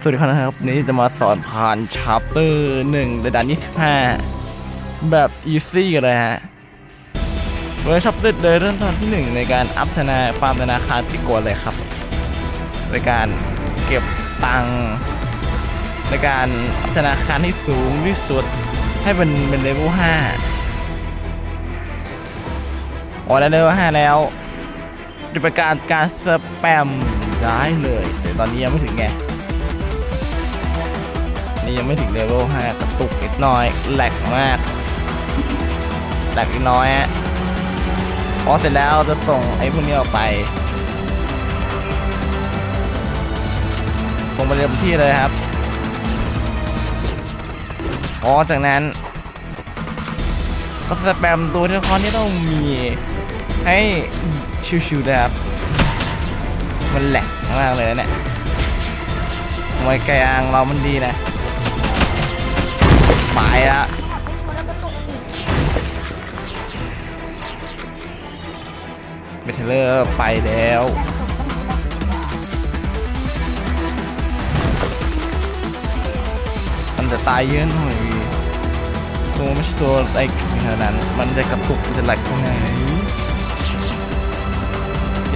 สวัสดีครับวันนี้จะมาสอนผ่านชาร์เตอร์หนึ่งในด่านยี่สิบห้าแบบอีซี่กันเลยฮะโดยชาร์เตอร์เลยเริ่มต้นที่หนึ่งในการอัพธนาฟาร์มธนาคารที่กวเลยครับในการเก็บตังค์ในการอัพธนาคารให้สูงที่สุดให้เป็นเป็นเลเวลห้าอ๋อแล้วเลเวลห้าแล้วจะเป็นการการสแปม ได้เลยแต่ตอนนี้ยังไม่ถึงไงนี่ยังไม่ถึงเลเวล5กระตุกนิดหน่อยแหลกมากแหลกนิดน้อยฮะพอเสร็จแล้วจะส่งไอ้พวกนี้ออกไปส่งไปเรียนที่เลยครับพอจากนั้น ก็สแปมตัวที่คอนที่ต้องมีให้ชิวๆนะครับ มันแหลกมากเลยนะเนี่ยทำไมไก่อ่างเรามันดีนะไปละเบทเทอร์ไปแล้วมันจะตายเยอะหน่อยตัวไม่ใช่ตัวไอ้ขนาดนั้นมันจะกระตุกมันจะแหลกตรงไหน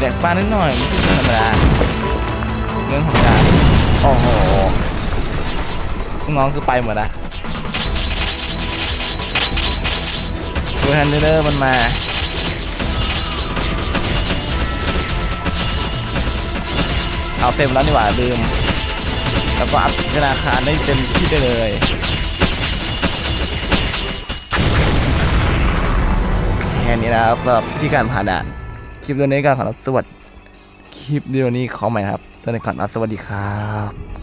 แหลกป้านนิดหน่อยไม่ใช่เรื่องธรรมดาเรื่องธรรมดาโอ้โหน้องคือไปหมดละดูฮันเดอร์มันมาเอาเต็มแล้วนี่หว่าลืม แล้วก็อัพธนาคารได้เต็มที่ได้เลยแค่นี้นะครับสำหรับวิธีการผ่านด่าน คลิปเดียวนี้ก็ขอรับสวัสดีคลิปเดียวนี้ขอใหม่ครับตอนนี้ก่อรับสวัสดีครับ